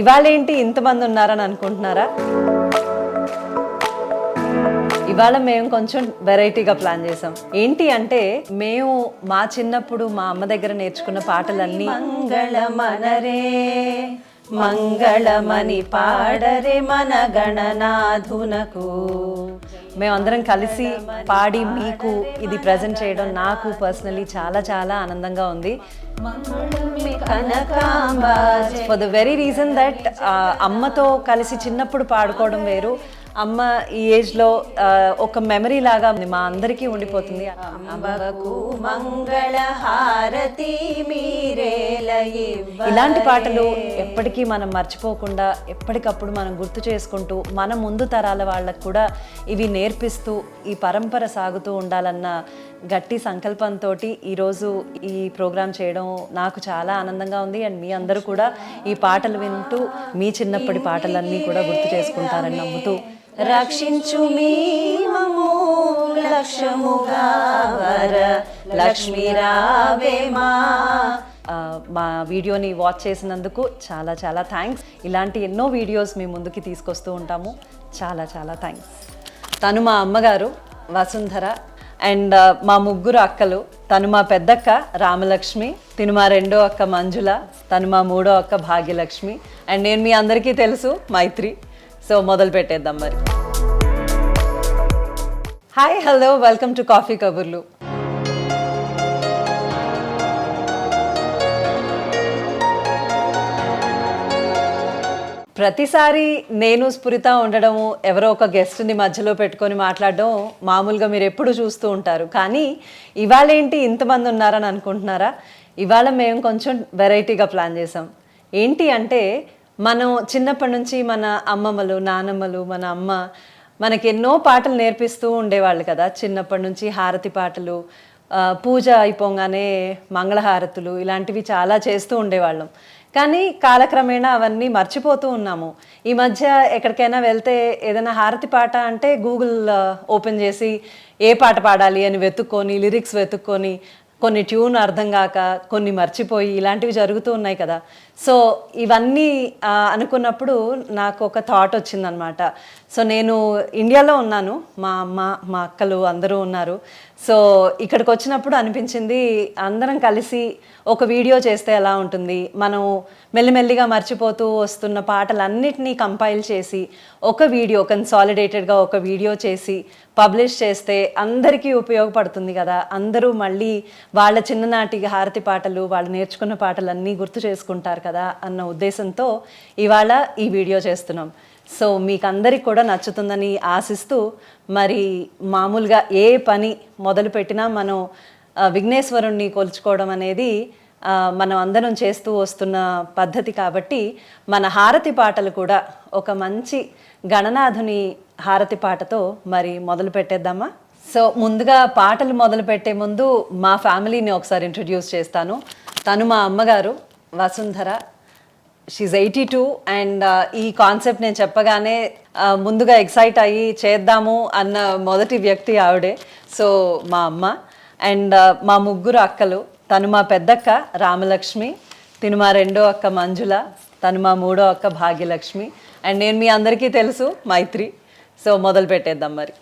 ఇవాళ ఏంటి ఇంతమంది ఉన్నారని అనుకుంటున్నారా? ఇవాళ మేము కొంచెం వెరైటీగా ప్లాన్ చేసాం ఏంటి అంటే మేము మా చిన్నప్పుడు మా అమ్మ దగ్గర నేర్చుకున్న పాటలన్నీ మంగళమనరే. మంగళమని పాడరే మన గణనాధునకు మేమందరం కలిసి పాడి మీకు ఇది ప్రజెంట్ చేయడం నాకు పర్సనలీ చాలా చాలా ఆనందంగా ఉంది. For the very reason that అమ్మతో కలిసి చిన్నప్పుడు పాడుకోవడం వేరు అమ్మ ఈ ఏజ్లో ఆ, ఒక మెమరీ లాగా ఉంది. మా అందరికీ ఉండిపోతుంది. అమ్మకు మంగళ హారతి ఇలాంటి పాటలు ఎప్పటికీ మనం మర్చిపోకుండా ఎప్పటికప్పుడు మనం గుర్తు చేసుకుంటూ మన ముందు తరాల వాళ్ళకు కూడా ఇవి నేర్పిస్తూ ఈ పరంపర సాగుతూ ఉండాలన్న గట్టి సంకల్పంతో ఈరోజు ఈ ప్రోగ్రాం చేయడం నాకు చాలా ఆనందంగా ఉంది. అండ్ మీ అందరూ కూడా ఈ పాటలు వింటూ మీ చిన్నప్పటి పాటలన్నీ కూడా గుర్తు చేసుకుంటారని నమ్ముతూ రక్షించు మీ మము లక్ష్యముగా వర. లక్ష్మీ రావేమా మా. వీడియోని వాచ్ చేసినందుకు చాలా చాలా థ్యాంక్స్. ఇలాంటి ఎన్నో వీడియోస్ మీ ముందుకి తీసుకొస్తూ ఉంటాము. చాలా చాలా థ్యాంక్స్. తను మా అమ్మగారు వసుంధర. అండ్ మా ముగ్గురు అక్కలు. తను మా పెద్దక్క రామలక్ష్మి. తిను మా రెండో అక్క మంజుల. తను మా మూడో అక్క భాగ్యలక్ష్మి. అండ్ నేను మీ అందరికీ తెలుసు మైత్రి. సో మొదలు పెట్టేద్దాం మరి. Hi hello welcome to coffee కబుర్లు ప్రతిసారి నేను స్ఫురిత ఉండడము ఎవరో ఒక గెస్ట్ని మధ్యలో పెట్టుకొని మాట్లాడడం మామూలుగా మీరు ఎప్పుడు చూస్తూ ఉంటారు. కానీ ఇవాళ ఏంటి ఇంతమంది ఉన్నారని అనుకుంటున్నారా? ఇవాళ మేము కొంచెం వెరైటీగా ప్లాన్ చేసాం ఏంటి అంటే మనం చిన్నప్పటి నుంచి మన అమ్మమ్మలు నానమ్మలు మన అమ్మ మనకి ఎన్నో పాటలు నేర్పిస్తూ ఉండేవాళ్ళు కదా. చిన్నప్పటి నుంచి హారతి పాటలు పూజ అయిపోగానే మంగళహారతులు ఇలాంటివి చాలా చేస్తూ ఉండేవాళ్ళం. కానీ కాలక్రమేణా అవన్నీ మర్చిపోతూ ఉన్నాము. ఈ మధ్య ఎక్కడికైనా వెళ్తే ఏదైనా హారతి పాట అంటే గూగుల్ ఓపెన్ చేసి ఏ పాట పాడాలి అని వెతుక్కొని లిరిక్స్ వెతుక్కొని కొన్ని ట్యూన్ అర్థం కాక కొన్ని మర్చిపోయి ఇలాంటివి జరుగుతూ ఉన్నాయి కదా. సో ఇవన్నీ అనుకున్నప్పుడు నాకు ఒక థాట్ వచ్చిందనమాట సో నేను ఇండియాలో ఉన్నాను. మా అమ్మ మా అక్కలు అందరూ ఉన్నారు. సో ఇక్కడికి వచ్చినప్పుడు అనిపించింది అందరం కలిసి ఒక వీడియో చేస్తే ఎలా ఉంటుంది? మనం మెల్లిమెల్లిగా మర్చిపోతూ వస్తున్న పాటలన్నిటినీ కంపైల్ చేసి ఒక వీడియో కన్సాలిడేటెడ్గా ఒక వీడియో చేసి పబ్లిష్ చేస్తే అందరికీ ఉపయోగపడుతుంది కదా. అందరూ మళ్ళీ వాళ్ళ చిన్ననాటి హారతి పాటలు వాళ్ళు నేర్చుకున్న పాటలన్నీ గుర్తు చేసుకుంటారు కదా అన్న ఉద్దేశంతో ఇవాళ ఈ వీడియో చేస్తున్నాం. సో మీకు అందరికి కూడా నచ్చుతుందని ఆశిస్తూ మరి మామూలుగా ఏ పని మొదలుపెట్టినా మనం విఘ్నేశ్వరుణ్ణి కొలుచుకోవడం అనేది మనం అందరం చేస్తూ వస్తున్న పద్ధతి కాబట్టి మన హారతి పాటలు కూడా ఒక మంచి గణనాథుని హారతి పాటతో మరి మొదలు పెట్టేద్దామా? సో ముందుగా పాటలు మొదలు పెట్టే ముందు మా ఫ్యామిలీని ఒకసారి ఇంట్రడ్యూస్ చేస్తాను. తను మా అమ్మగారు. Vasundhara she's eighty two and ఈ కాన్సెప్ట్ నేను చెప్పగానే uh, ముందుగా ఎక్సైట్ అయ్యి చేద్దాము అన్న మొదటి వ్యక్తి ఆవిడే. సో మా అమ్మ అండ్ uh, మా ముగ్గురు అక్కలు తను మా పెద్దక్క రామలక్ష్మి తిను మా రెండో అక్క మంజుల తను మా మూడో అక్క భాగ్యలక్ష్మి అండ్ నేను మీ అందరికీ తెలుసు మైత్రి. సో మొదలు పెట్టేద్దాం మరి.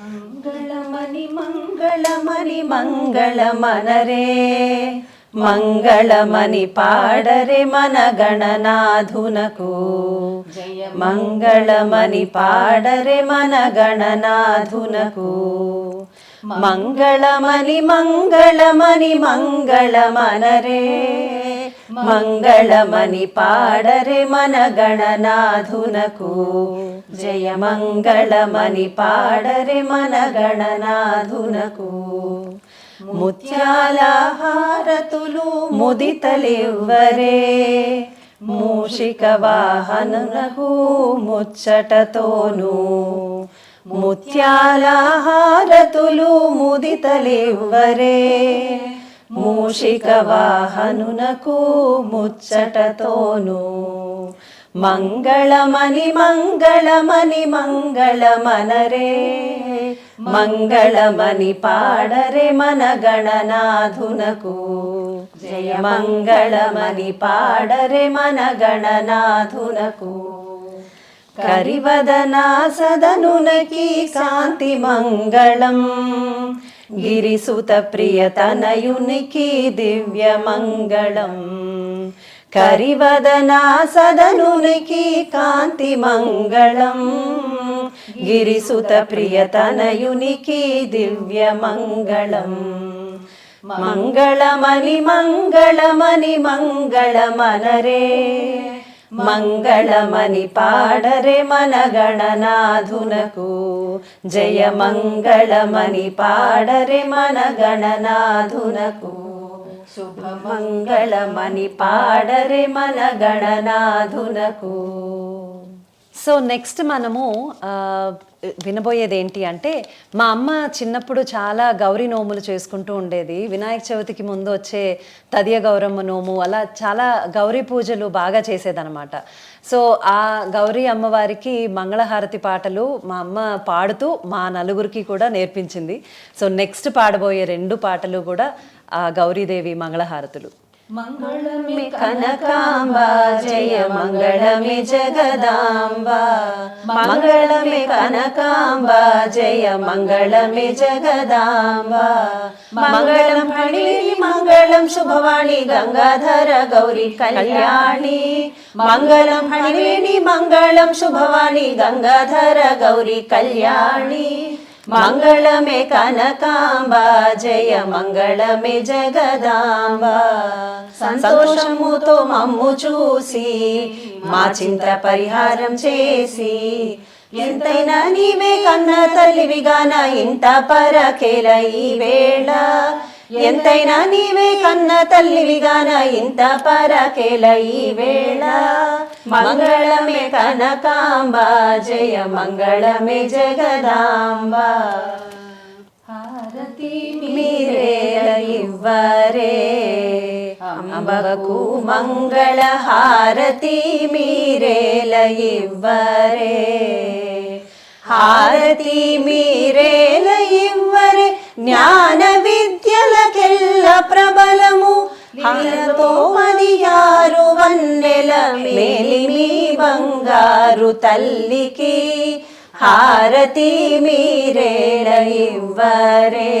మంగళమణి మంగళమణి మంగళమనరే. మంగళమని పాడరే మన గణనాథునకు. మంగళమని పాడరే మన గణనాథునకు. మంగళమని మంగళమని మంగళమనరే. మంగళమని పాడరే మన గణనాథునకు. జయ మంగళమని పాడరే మన గణనాథునకు. ముత్యాల హారతులు ముదితలివ్వరే. మూషిక వాహనునకు ముచ్చటతోను ముత్యాల హారతులు ముదితలివ్వరే. మూషిక వాహనునకు ముచ్చటతోను మంగళమని మంగళమని మంగళమనరే. మంగళమని పాడరే మన గణనాథునకు. జయ మంగళమని పాడరే మన గణనాథునకు. కరివదనా సదనునకి కాంతి మంగళం. గిరిసుత ప్రియతనయునికి దివ్య మంగళం. కరివదనా సదనునికి కాంతి మంగళం. గిరిసుత ప్రియతనయునికి దివ్య మంగళం మంగళమని మంగళమని మంగళమనరే మంగళమని పాడరే మన గణనాథునకు జయ మంగళమని పాడరే మన గణనాథునకు శుభ మంగళమని పాడరే మన గణనాథునకు సో నెక్స్ట్ మనము వినబోయేది ఏంటి అంటే మా అమ్మ చిన్నప్పుడు చాలా గౌరీ నోములు చేసుకుంటూ ఉండేది. వినాయక చవితికి ముందు వచ్చే తదియ గౌరమ్మ నోము అలా చాలా గౌరీ పూజలు బాగా చేసేదనమాట సో ఆ గౌరీ అమ్మవారికి మంగళహారతి పాటలు మా అమ్మ పాడుతూ మా నలుగురికి కూడా నేర్పించింది. సో నెక్స్ట్ పాడబోయే రెండు పాటలు కూడా ఆ గౌరీదేవి మంగళహారతులు. మంగళమే కనకాంబ జయ మంగళమే జగదాంబ మంగళమే కనకాంబ జయ మంగళమే జగదాంబ మంగళం ఫణిని మంగళం శుభవాణి గంగాధర గౌరి కళ్యాణి మంగళం ఫణిని మంగళం శుభవాణి గంగాధర గౌరి కళ్యాణి మంగళమే కనకాంబ జయ మంగళమే జగదాంబ. సంతోషముతో మమ్ము చూసి మా చింత పరిహారం చేసి ఎంతైనా నీవే కన్న తల్లివిగాన ఇంత పరకేల ఈ వేళ. ఎంతైనా నీవే కన్న తల్లివిగాన ఇంత పరకేల ఈ వేళ? మంగళమే కనకాంబ జయ మంగళమే జగదాంబ. హారతి మీరే ఇవ్వరే అంబకు మంగళ హారతి మీరేల ఇవ్వరే హారతి మీరేల ఇవ్వరే జ్ఞాన విద్యలకెల్ల ప్రబలము హరతోమదియారు వన్నెల మేలిమి బంగారు తల్లికి హారతి మీరేల ఇవ్వరే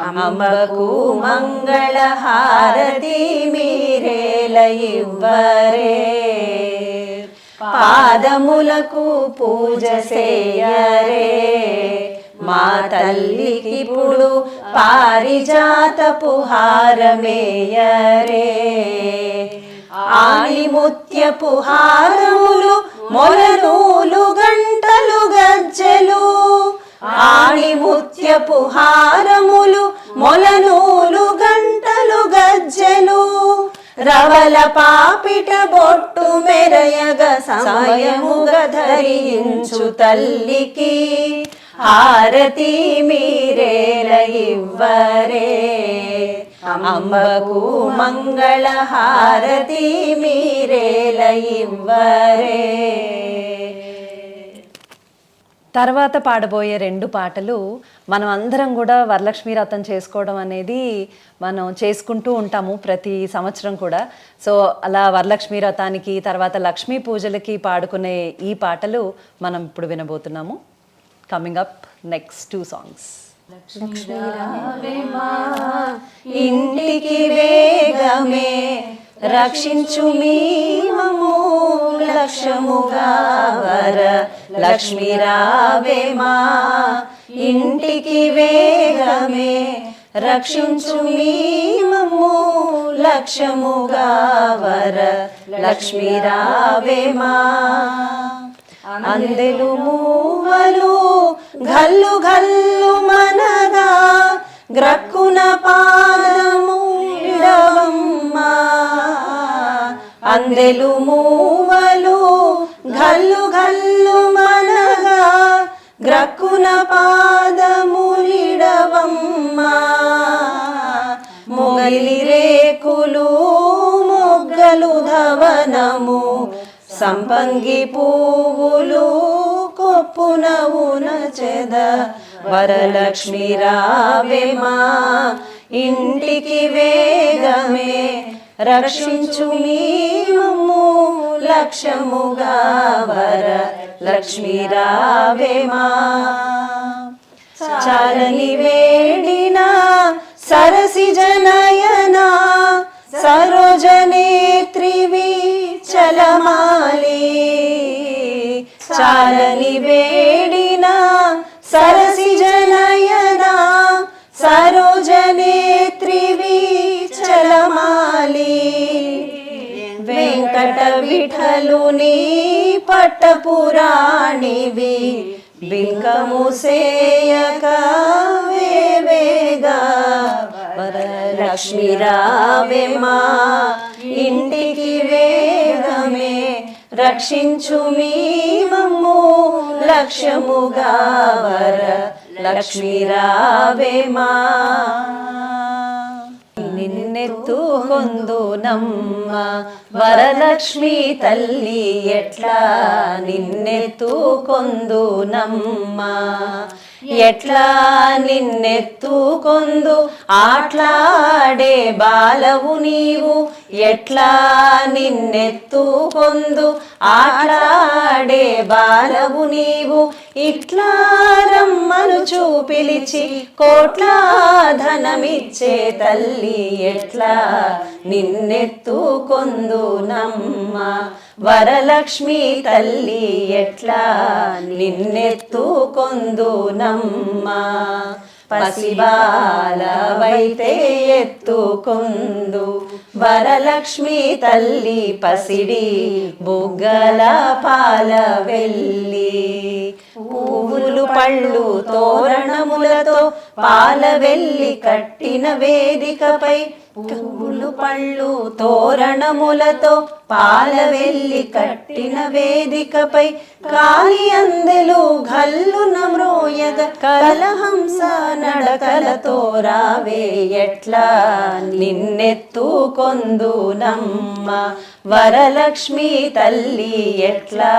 అంబకు మంగళ హారతి మీరేల ఇవ్వరే పాదములకు పూజ చేయరే మా తల్లికి ఇప్పుడు పారిజాతపు హారమేయరే ఆని ముత్యపు హారములు మొలనూలు గంటలు గజ్జెలు. ఆణి పుహారములు హారములు మొలనూలు గంటలు గజ్జెలు. రవల పాపిట బొట్టు మెరయగ సమయముగ ధరించు తల్లికి. హారతి మీరేలయివ్వరే అంబకు మంగళ హారతి మీరేల ఇవ్వరే. తర్వాత పాడబోయే రెండు పాటలు మనం అందరం కూడా వరలక్ష్మి వ్రతం చేసుకోవడం అనేది మనం చేసుకుంటూ ఉంటాము ప్రతి సంవత్సరం కూడా. సో అలా వరలక్ష్మి వ్రతానికి తర్వాత లక్ష్మీ పూజలకి పాడుకునే ఈ పాటలు మనం ఇప్పుడు వినబోతున్నాము. Coming up next two songs ఇంటికి వేగమే రక్షించు మీమము లక్ష్యముగా వర లక్ష్మి రావేమా ఇంటికి వేగమే రక్షించు మీమము లక్ష్యముగా వర లక్ష్మి రావేమా అందెలు మూవలు గల్లు గల్లు మనగా గ్రక్కున పాదము అందెలు మూవలు గల్లు గల్లు మనగా గ్రక్కున పాదములిడవమ్మా సంపంగి పువ్వులు కొప్పున చెద వరలక్ష్మి రావేమా ఇంటికి వేగమే. రక్షించు మీ లక్ష్యముగా. వర లక్ష్మి రావేమా చాలని వేడిన సరసి జనయన. సరోజనేత్రివి చలమాలి. చాలని వేడిన సరసి జనయన సరోజనేత్రివి చలమాలి. వెంకట విఠలుని పట్టపురాణివి బింకము సేయక వేవేగా. లక్ష్మి రావేమా ఇంటికి వేగమే రక్షించు మీ మమ్ము లక్ష్యముగా వర లక్ష్మి రావేమా నిన్నెత్తుకొందు నమ్మ వరలక్ష్మి తల్లి ఎట్లా? నిన్నెత్తుకొందు నమ్మ ఎట్లా నిన్నెత్తుకొందు ఆట్లాడే బాలవు నీవు ఎట్లా నిన్నెత్తు పొందు? ఆట్లాడే బాలవు నీవు ఇట్లా రమ్మను చూపిలిచి కోట్ల ధనమిచ్చే తల్లి ఎట్లా నిన్నెత్తు కొందు నమ్మ? వరలక్ష్మి తల్లి ఎట్లా నిన్నెత్తు కొందు నమ్మ? పసిబాలవైతే ఎత్తుకొందు. వరలక్ష్మి తల్లి పసిడి బుగ్గల పాల వెళ్ళి పువ్వులు పళ్ళు తోరణములతో పాల వెళ్ళి కట్టిన వేదికపై పువ్వులు పళ్ళు తోరణములతో పాల వెళ్ళి కట్టిన వేదికపై కాలి అందెలు గల్లు నమ్రోయగ కలహంస నడకలతో రావే ఎట్లా నిన్నెత్తుకొందు నమ్మ వరలక్ష్మి తల్లి ఎట్లా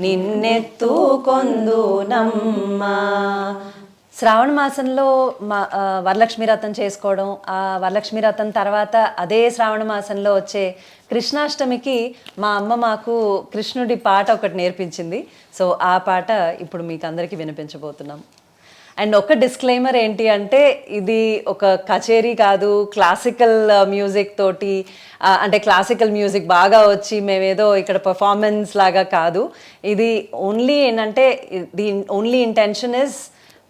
నిన్నెత్తుకొందు నమ్మ శ్రావణ మాసంలో మా వరలక్ష్మి వ్రతం చేసుకోవడం ఆ వరలక్ష్మి వ్రతం తర్వాత అదే శ్రావణ మాసంలో వచ్చే కృష్ణాష్టమికి మా అమ్మ మాకు కృష్ణుడి పాట ఒకటి నేర్పించింది. సో ఆ పాట ఇప్పుడు మీకు అందరికీ వినిపించబోతున్నాం. అండ్ ఒక డిస్క్లైమర్ ఏంటి అంటే ఇది ఒక కచేరీ కాదు క్లాసికల్ మ్యూజిక్ తోటి అంటే క్లాసికల్ మ్యూజిక్ బాగా వచ్చి మేమేదో ఇక్కడ పర్ఫార్మెన్స్ లాగా కాదు. ఇది ఓన్లీ ఏంటంటే ది ఓన్లీ ఇంటెన్షన్ ఇస్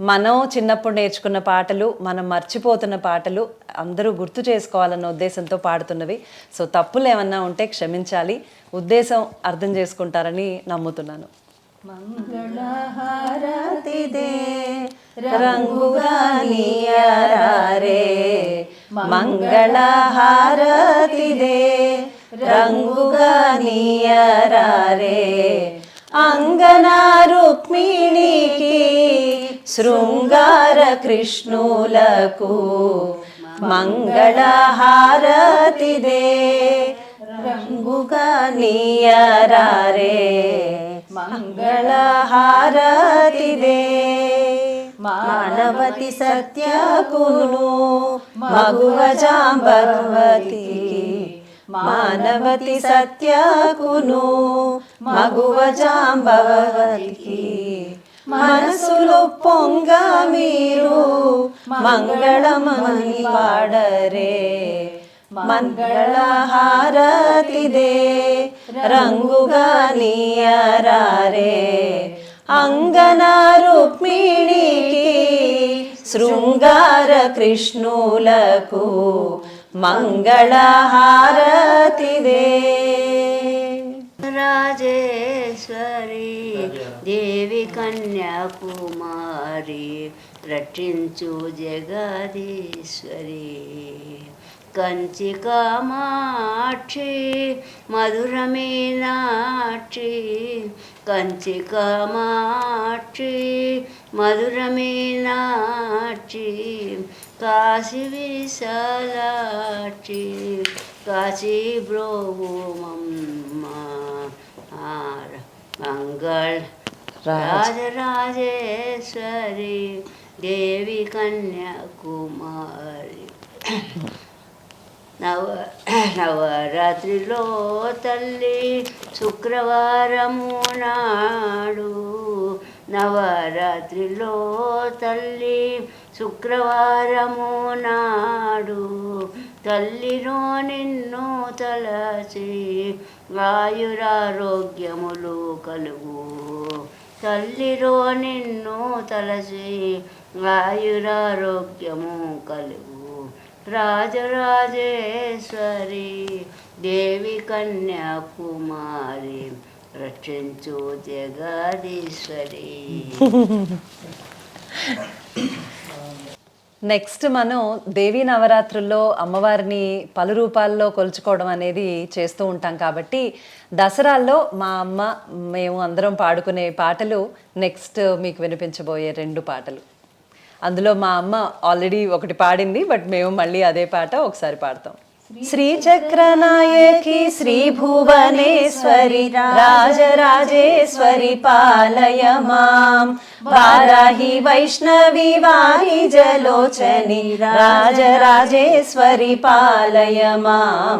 మనం చిన్నప్పుడు నేర్చుకున్న పాటలు మనం మర్చిపోతున్న పాటలు అందరూ గుర్తు చేసుకోవాలన్న ఉద్దేశంతో పాడుతున్నవి. సో తప్పులు ఏమన్నా ఉంటే క్షమించాలి. ఉద్దేశం అర్థం చేసుకుంటారని నమ్ముతున్నాను. మంగళహారతిదే రంగుగా నీయరారే మంగళహారతిదే రంగుగా రుక్మిణికి శృంగార కృష్ణులకు మంగళహారతిదే. రంగుగా నీయరారే మంగళహారతిదే. మానవతి సత్యకును మగువ జాంబవతి మానవతి సత్యకును మగువ జాంబవతికి మనసులో పొంగ మీరు మంగళమని పాడరే. మంగళహారతిదే రంగుగా నీయరారే. అంగన రుక్మిణికి శృంగార కృష్ణులకు మంగళహారతిదే. రాజేశ్వరి దేవి కన్యాకుమారి రక్షించు జగదీశ్వరి కంచి కామాక్షి మధుర మీనాక్షి కంచి కామాక్షి మధుర మీనాక్షి కాశీ విశాలాక్షి కాశీ బ్రోమమ్మ మంగళ రాజరాజేశ్వరి దేవి కన్యాకుమారి. నవ నవరాత్రిలో తల్లి శుక్రవారము నాడు నవరాత్రిలో తల్లి శుక్రవారము నాడు తల్లిలో నిన్ను తలచి ఆయురారోగ్యములు కలుగు. తల్లిలో నిన్ను తలచి ఆయురారోగ్యము కలుగు. రాజరాజేశ్వరి దేవి కన్యాకుమారి రక్షించు జగదీశ్వరి. నెక్స్ట్ మనం దేవీ నవరాత్రుల్లో అమ్మవారిని పలు రూపాల్లో కొలుచుకోవడం అనేది చేస్తూ ఉంటాం కాబట్టి దసరాల్లో మా అమ్మ మేము అందరం పాడుకునే పాటలు నెక్స్ట్ మీకు వినిపించబోయే రెండు పాటలు. అందులో మా అమ్మ ఆల్రెడీ ఒకటి పాడింది బట్ మేము మళ్ళీ అదే పాట ఒకసారి పాడతాం. శ్రీచక్రనాయకి శ్రీ భువనేశ్వరి రాజరాజేశ్వరి పాలయ మాం వారాహి వైష్ణవి వారి జలోచని రాజరాజేశ్వరి పాలయ మాం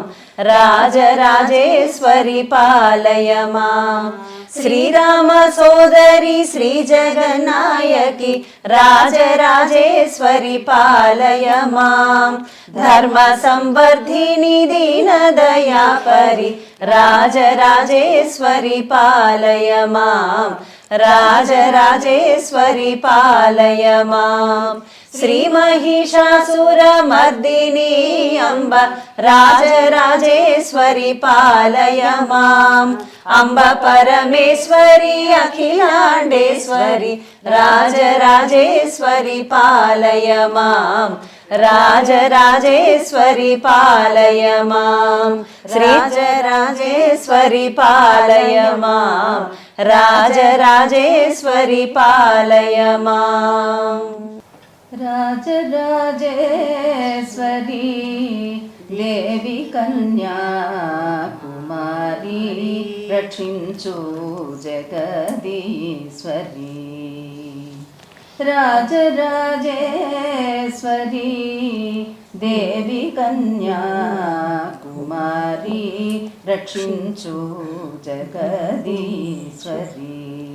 రాజరాజేశ్వరి పాలయ మాం శ్రీరామ సోదరి శ్రీ జగన్నాయకి రాజరాజేశ్వరి పాలయ మాం ధర్మ సంవర్ధిని దీన దయాపరి రాజరాజేశ్వరి పాలయ మాం రాజరాజేశ్వరి పాలయ మాం శ్రీ మహిషాసుర మర్దిని అంబ రాజరాజేశ్వరి పాలయ మాం అంబ పరమేశ్వరి అఖిలాండేశ్వరి రాజరాజేశ్వరి పాలయ మాం రాజరాజేశ్వరి పాలయ మాం శ్రీరాజరాజేశ్వరి పాలయ మాం రాజరాజేశ్వరి పాలయ మాం రాజరాజేశ్వరి దేవి కన్యా కుమారి రక్షించు జగదీశ్వరి రాజరాజేశ్వరి దేవి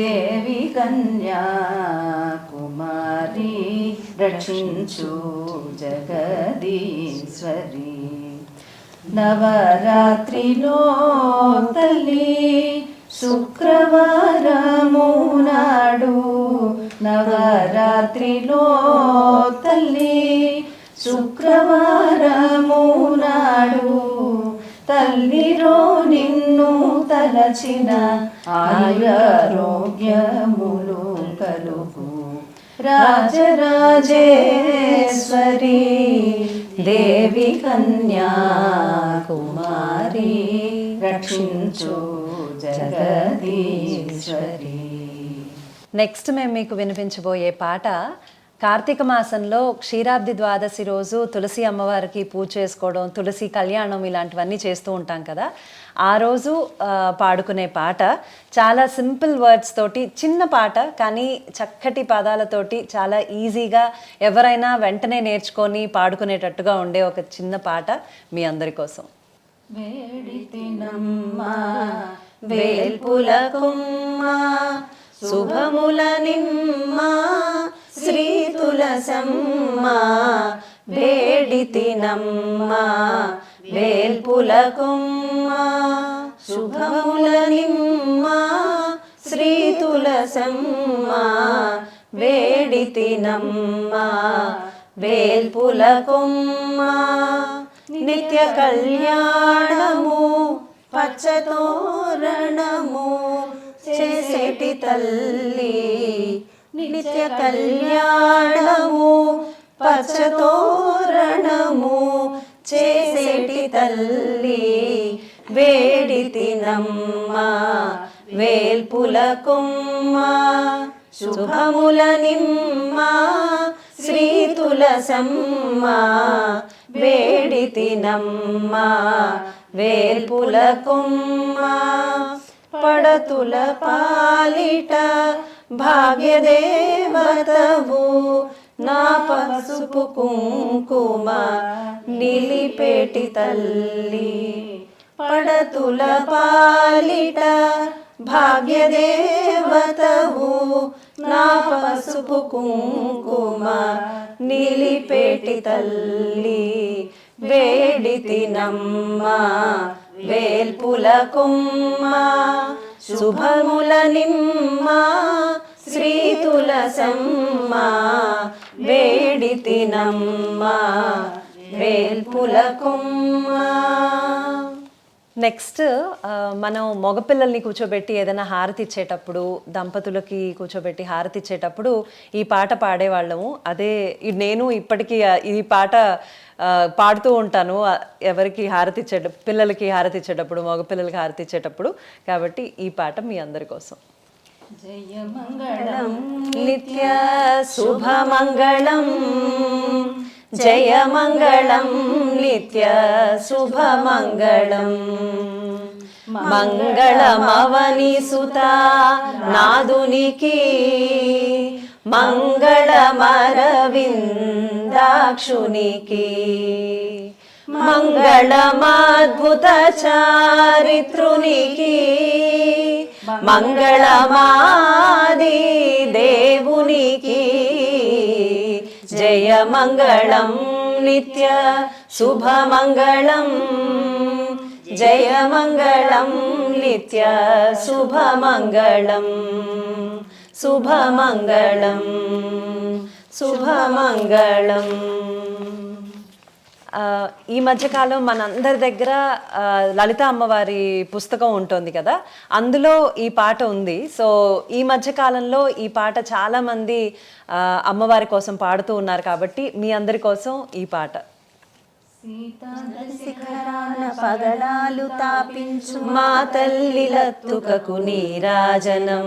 దేవి కన్యా కుమారి రక్షించు జగదీశ్వరి. నవరాత్రిలో తల్లి శుక్రవారము నాడు నవరాత్రిలో తల్లి శుక్రవారము నాడు తల్లిరో నిన్ను తలచిన ఆయారోగ్యములు కలుగు. రాజరాజేశ్వరి దేవి కన్యా కుమారి రక్షించు జగదీశ్వరి. నెక్స్ట్ మేము మీకు వినిపించబోయే పాట కార్తీక మాసంలో క్షీరాబ్ది ద్వాదశి రోజు తులసి అమ్మవారికి పూజ చేసుకోవడం తులసి కళ్యాణం ఇలాంటివన్నీ చేస్తూ ఉంటాం కదా. ఆ రోజు పాడుకునే పాట చాలా సింపుల్ వర్డ్స్ తోటి చిన్న పాట కానీ చక్కటి పదాలతోటి చాలా ఈజీగా ఎవరైనా వెంటనే నేర్చుకొని పాడుకునేటట్టుగా ఉండే ఒక చిన్న పాట మీ అందరి కోసం. శుభముల నిమ్మా శ్రీ తులసమ్మ వేడితినమ్మ వేల్పుల కుమ్మ శుభముల నిమ్మ. శ్రీ తులసమ్మ వేడితినమ్మ వేల్పుల కొమ్మ. నిత్య కళ్యాణము పచ్చతోరణము చేసేటి తల్లి నిత్య కళ్యాణము పచ్చతోరణము చేసేటి తల్లి వేడి తినమ్మ వేల్పుల కొమ్మ శుభముల నిమ్మ శ్రీ తులసమ్మ వేడితినమ్మ వేల్పుల కొమ్మ పడతుల పాలిట భాగ్యదేవతవు. నా పసుపు కుంకుమ నిలిపేటి తల్లి పడతుల పాలిట భాగ్యదేవతవు. నా పసుపు కుంకుమ నిలిపేటి తల్లి వేడితినమ్మ వేల్పుల కొమ్మ. శుభముల నిమ్మ శ్రీ తులసమ్మ వేడితినమ్మ వేల్పుల నెక్స్ట్ మనం మగపిల్లల్ని కూర్చోబెట్టి ఏదైనా హారతి ఇచ్చేటప్పుడు దంపతులకి కూర్చోబెట్టి హారతి ఇచ్చేటప్పుడు ఈ పాట పాడేవాళ్ళము. అదే నేను ఇప్పటికీ ఈ పాట పాడుతూ ఉంటాను. ఎవరికి హారతి ఇచ్చేట పిల్లలకి హారతి ఇచ్చేటప్పుడు మగపిల్లలకి హారతి ఇచ్చేటప్పుడు. కాబట్టి ఈ పాట మీ అందరి కోసం. నిత్య శుభమంగళం. జయమంగళం నిత్య శుభమంగళం. మంగళమవని సుత నాదునికి మంగళమరవిందాక్షునికి. మంగళమాద్భుత చారిత్రునికి మంగళమాది దేవునికి. జయ మంగళం నిత్య శుభమంగళం జయ మంగళం నిత్య శుభమంగళం శుభమంగళం. శుభమంగళం. ఈ మధ్యకాలం మనందరి దగ్గర లలిత అమ్మవారి పుస్తకం ఉంటుంది కదా? అందులో ఈ పాట ఉంది. సో ఈ మధ్యకాలంలో ఈ పాట చాలామంది అమ్మవారి కోసం పాడుతూ ఉన్నారు కాబట్టి మీ అందరి కోసం ఈ పాట. శిఖరాన పగడాలు తాపించు మా తల్లిలత్తుకకు నీరాజనం.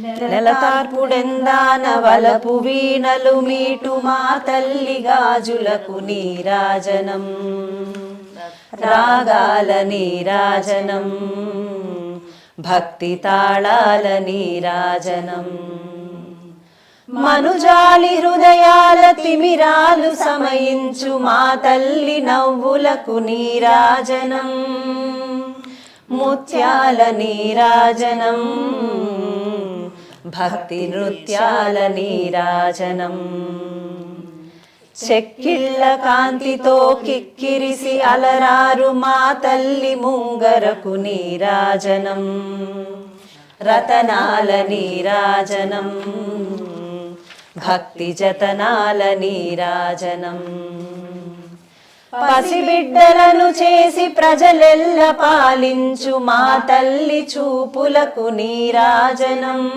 నెలతార్పుడెందాన వలపు వీణలు మీటు మా తల్లి గాజులకు నీరాజనం. రాగాల నీరాజనం. భక్తి తాళాల నీరాజనం. మనుజాలి హృదయాల తిమిరాలు సమయించు మా తల్లి నవ్వులకు నీరాజనం. ముత్యాల నీరాజనం. భక్తి నృత్యాల నీరాజనం. చెక్కిళ్ళ కాంతితో కిక్కిరిసి అలరారు మా తల్లి ముంగరకు నీరాజనం. రతనాల నీరాజనం. భక్తి జతనాల నీరాజనం. పసిబిడ్డలను చేసి ప్రజలెల్ల పాలించు మా తల్లి చూపులకు నీరాజనం.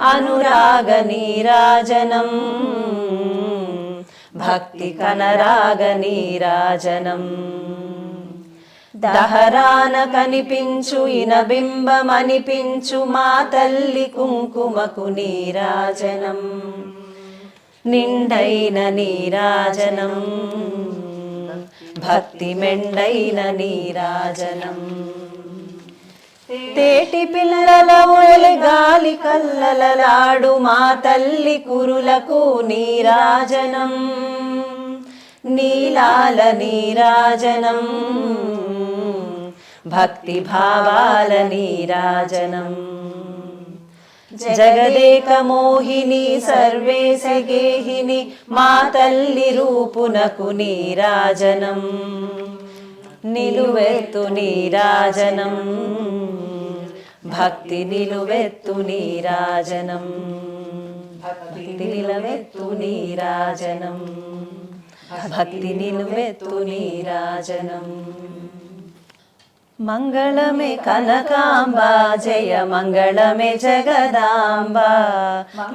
అనురాగ నీరాజనం. భక్తి కనరాగ నీరాజనం. దహరాన కనిపించు ఇనబింబమనిపించు మా తల్లి కుంకుమకు నీరాజనం. నిండైన నీరాజనం. భక్తి మెండైన నీరాజనం. తేటి పిల్లల ఒలి గాలి కల్లలలాడు మా తల్లి కురులకు నీరాజనం. నీలాల నీరాజనం. భక్తి భావాల నీరాజనం. జగదేకమోహిని సర్వేశ గేహిని మా తల్లి రూపునకు నీరాజనం. నిలువెత్తు నీరాజనం. భక్తి నిలువెత్తు నీరాజనం. భక్తి నిలవెత్తు నీరాజనం. భక్తి నిలువెత్తు నీరాజనం. మంగళమే కనకాంబ జయ మంగళమే జగదాంబ.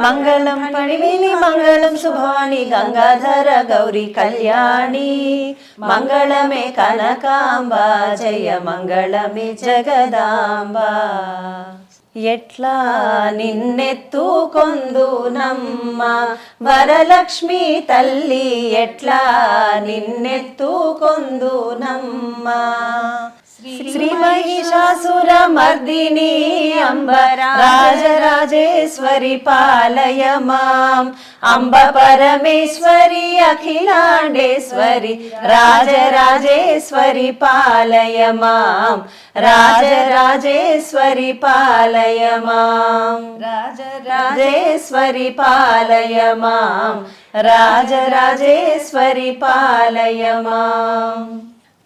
మంగళం పణివిని మంగళం శుభవాణి గంగాధర గౌరీ కళ్యాణి. మంగళమే కనకాంబ జయ మంగళమే జగదాంబ. ఎట్లా నిన్నెత్తు కొందునమ్మ వరలక్ష్మి తల్లి ఎట్లా నిన్నెత్తు కొందునమ్మ శ్రీ మహిషాసురమర్దిని అంబ రాజరాజేశ్వరి పాలయ మాం అంబ పరమేశ్వరి అఖిలాండేశ్వరి రాజరాజేశ్వరి పాలయ మాం రాజరాజేశ్వరి పాలయ మాం రాజరాజేశ్వరి పాలయ మాం రాజరాజేశ్వరి పాలయ మాం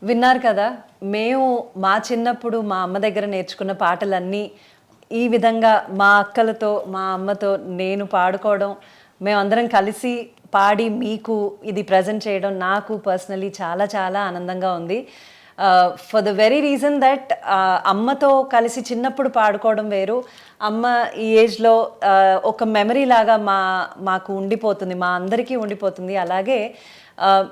విన్నారు కదా మేము మా చిన్నప్పుడు మా అమ్మ దగ్గర నేర్చుకున్న పాటలన్నీ ఈ విధంగా మా అక్కలతో మా అమ్మతో నేను పాడుకోవడం మేమందరం కలిసి పాడి మీకు ఇది ప్రజెంట్ చేయడం నాకు పర్సనలీ చాలా చాలా ఆనందంగా ఉంది. For the very reason that అమ్మతో కలిసి చిన్నప్పుడు పాడుకోవడం వేరు. అమ్మ ఈ ఏజ్లో ఒక మెమరీ లాగా మా మాకు ఉండిపోతుంది మా అందరికీ ఉండిపోతుంది. అలాగే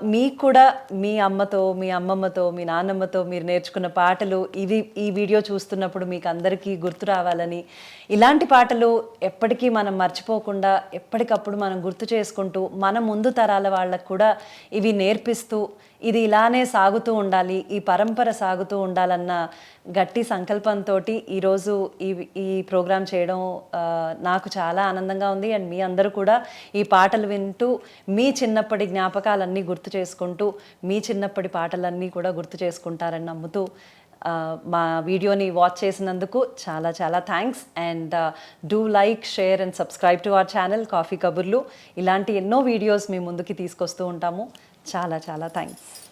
మీకు కూడా మీ అమ్మతో మీ అమ్మమ్మతో మీ నాన్నమ్మతో మీరు నేర్చుకున్న పాటలు ఇవి ఈ వీడియో చూస్తున్నప్పుడు మీకు అందరికీ గుర్తు రావాలని ఇలాంటి పాటలు ఎప్పటికీ మనం మర్చిపోకుండా ఎప్పటికప్పుడు మనం గుర్తు చేసుకుంటూ మన ముందు తరాల వాళ్ళకు కూడా ఇవి నేర్పిస్తూ ఇది ఇలానే సాగుతూ ఉండాలి ఈ పరంపర సాగుతూ ఉండాలన్న గట్టి సంకల్పంతో ఈరోజు ఈ ఈ ప్రోగ్రాం చేయడం నాకు చాలా ఆనందంగా ఉంది. అండ్ మీ అందరూ కూడా ఈ పాటలు వింటూ మీ చిన్నప్పటి జ్ఞాపకాలన్నీ గుర్తు చేసుకుంటూ మీ చిన్నప్పటి పాటలన్నీ కూడా గుర్తు చేసుకుంటారని నమ్ముతూ మా వీడియోని వాచ్ చేసినందుకు చాలా చాలా thanks. And do like share and subscribe to our channel coffee కబుర్లు. ఇలాంటి ఎన్నో వీడియోస్ మీ ముందుకి తీసుకొస్తూ ఉంటాము. చాలా చాలా థ్యాంక్స్